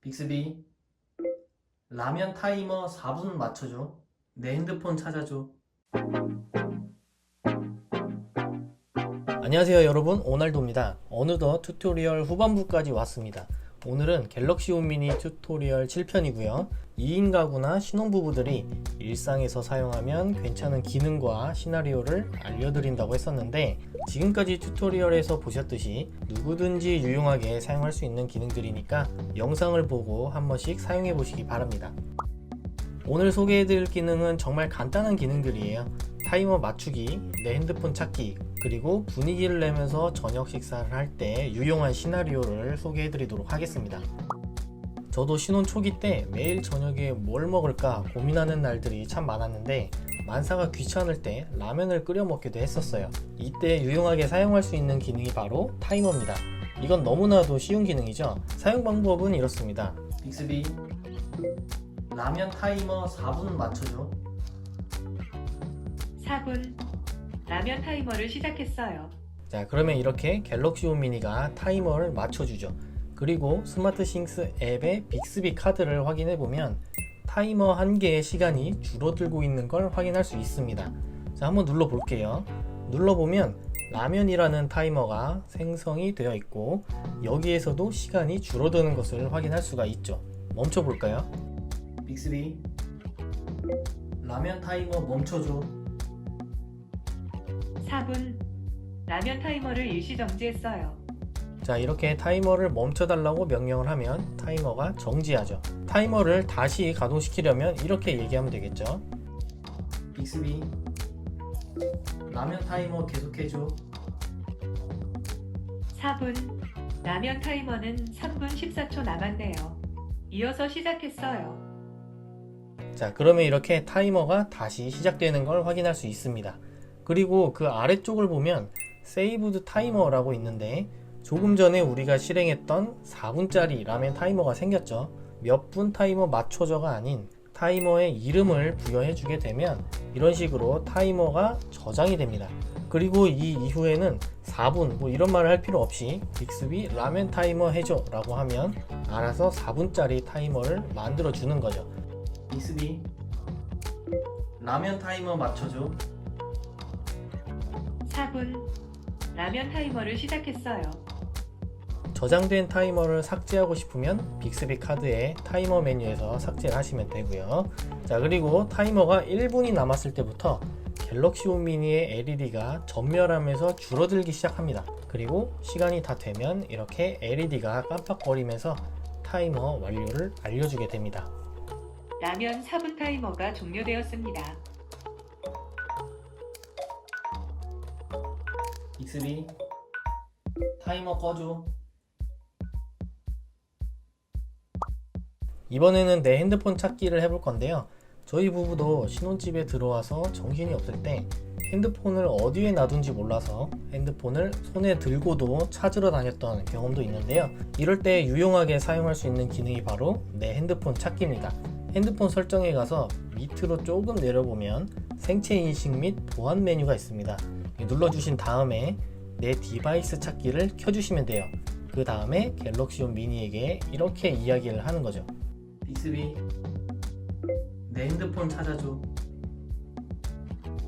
빅스비 라면 타이머 4분 맞춰줘. 내 핸드폰 찾아줘. 안녕하세요 여러분. 오날도입니다. 어느덧 튜토리얼 후반부까지 왔습니다 오늘은 갤럭시 홈 미니 튜토리얼 7편이고요. 2인 가구나 신혼부부들이 일상에서 사용하면 괜찮은 기능과 시나리오를 알려드린다고 했었는데 지금까지 튜토리얼에서 보셨듯이 누구든지 유용하게 사용할 수 있는 기능들이니까 영상을 보고 한 번씩 사용해 보시기 바랍니다. 오늘 소개해드릴 기능은 정말 간단한 기능들이에요. 타이머 맞추기, 내 핸드폰 찾기, 그리고 분위기를 내면서 저녁 식사를 할 때 유용한 시나리오를 소개해 드리도록 하겠습니다. 저도 신혼 초기 때 매일 저녁에 뭘 먹을까 고민하는 날들이 참 많았는데 만사가 귀찮을 때 라면을 끓여 먹기도 했었어요. 이때 유용하게 사용할 수 있는 기능이 바로 타이머입니다. 이건 너무나도 쉬운 기능이죠. 사용 방법은 이렇습니다. 빅스비 라면 타이머 4분 맞춰줘. 4분 라면 타이머를 시작했어요. 자 그러면 이렇게 갤럭시 홈 미니가 타이머를 맞춰주죠. 그리고 스마트 싱스 앱의 빅스비 카드를 확인해 보면 타이머 한 개의 시간이 줄어들고 있는 걸 확인할 수 있습니다. 자 한번 눌러 볼게요. 눌러 보면 라면이라는 타이머가 생성이 되어 있고 여기에서도 시간이 줄어드는 것을 확인할 수가 있죠. 멈춰 볼까요? 빅스비 라면 타이머 멈춰줘 4분 라면 타이머를 일시 정지했어요. 자 이렇게 타이머를 멈춰달라고 명령을 하면 타이머가 정지하죠 타이머를 다시 가동시키려면 이렇게 얘기하면 되겠죠 빅스비 라면 타이머 계속해줘 4분 라면 타이머는 3분 14초 남았네요. 이어서 시작했어요. 자 그러면 이렇게 타이머가 다시 시작되는 걸 확인할 수 있습니다 그리고 그 아래쪽을 보면 세이브드 타이머라고 있는데 조금 전에 우리가 실행했던 4분짜리 라면 타이머가 생겼죠. 몇 분 타이머 맞춰져가 아닌 타이머의 이름을 부여해 주게 되면 이런 식으로 타이머가 저장이 됩니다. 그리고 이 이후에는 4분 뭐 이런 말을 할 필요 없이 빅스비 라면 타이머 해줘 라고 하면 알아서 4분짜리 타이머를 만들어 주는 거죠. 빅스비 라면 타이머 맞춰줘 4분 라면 타이머를 시작했어요. 저장된 타이머를 삭제하고 싶으면 빅스비 카드의 타이머 메뉴에서 삭제를 하시면 되고요. 자 그리고 타이머가 1분이 남았을 때부터 갤럭시 홈 미니의 LED가 전멸하면서 줄어들기 시작합니다. 그리고 시간이 다 되면 이렇게 LED가 깜빡거리면서 타이머 완료를 알려주게 됩니다. 라면 4분 타이머가 종료되었습니다. 빅스비 타이머 꺼줘. 이번에는 내 핸드폰 찾기를 해볼 건데요. 저희 부부도 신혼집에 들어와서 정신이 없을 때 핸드폰을 어디에 놔둔지 몰라서 핸드폰을 손에 들고도 찾으러 다녔던 경험도 있는데요. 이럴 때 유용하게 사용할 수 있는 기능이 바로 내 핸드폰 찾기입니다. 핸드폰 설정에 가서 밑으로 조금 내려보면 생체 인식 및 보안 메뉴가 있습니다 눌러주신 다음에 내 디바이스 찾기를 켜주시면 돼요. 그 다음에 갤럭시 온 미니에게 이렇게 이야기를 하는 거죠. 빅스비, 내 핸드폰 찾아줘.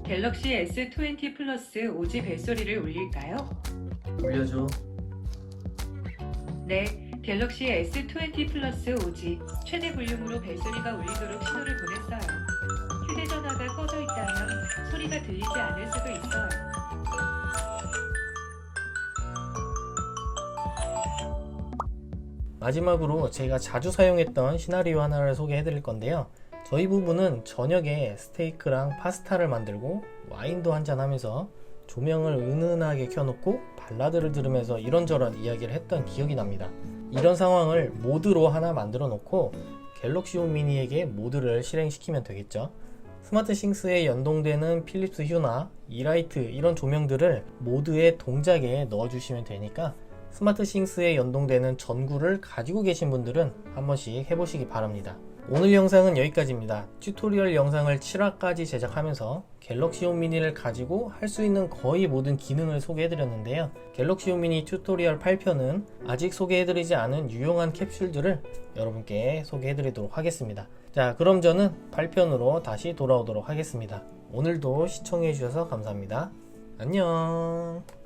갤럭시 S20 플러스 5G 벨소리를 울릴까요? 올려줘. 네, 갤럭시 S20 플러스 5G 최대 볼륨으로 벨소리가 울리도록 신호를 보냈어요. 휴대전화가 꺼져 있다면 소리가 들리지 않을 수도 있어요. 마지막으로 제가 자주 사용했던 시나리오 하나를 소개해 드릴 건데요. 저희 부부는 저녁에 스테이크랑 파스타를 만들고 와인도 한잔 하면서 조명을 은은하게 켜놓고 발라드를 들으면서 이런저런 이야기를 했던 기억이 납니다. 이런 상황을 모드로 하나 만들어 놓고 갤럭시 홈 미니에게 모드를 실행시키면 되겠죠. 스마트 싱스에 연동되는 필립스 휴나, 이라이트 이런 조명들을 모드의 동작에 넣어주시면 되니까 스마트 싱스에 연동되는 전구를 가지고 계신 분들은 한 번씩 해보시기 바랍니다. 오늘 영상은 여기까지입니다. 튜토리얼 영상을 7화까지 제작하면서 갤럭시 홈 미니를 가지고 할 수 있는 거의 모든 기능을 소개해드렸는데요. 갤럭시 홈 미니 튜토리얼 8편은 아직 소개해드리지 않은 유용한 캡슐들을 여러분께 소개해드리도록 하겠습니다. 자, 그럼 저는 8편으로 다시 돌아오도록 하겠습니다. 오늘도 시청해주셔서 감사합니다. 안녕.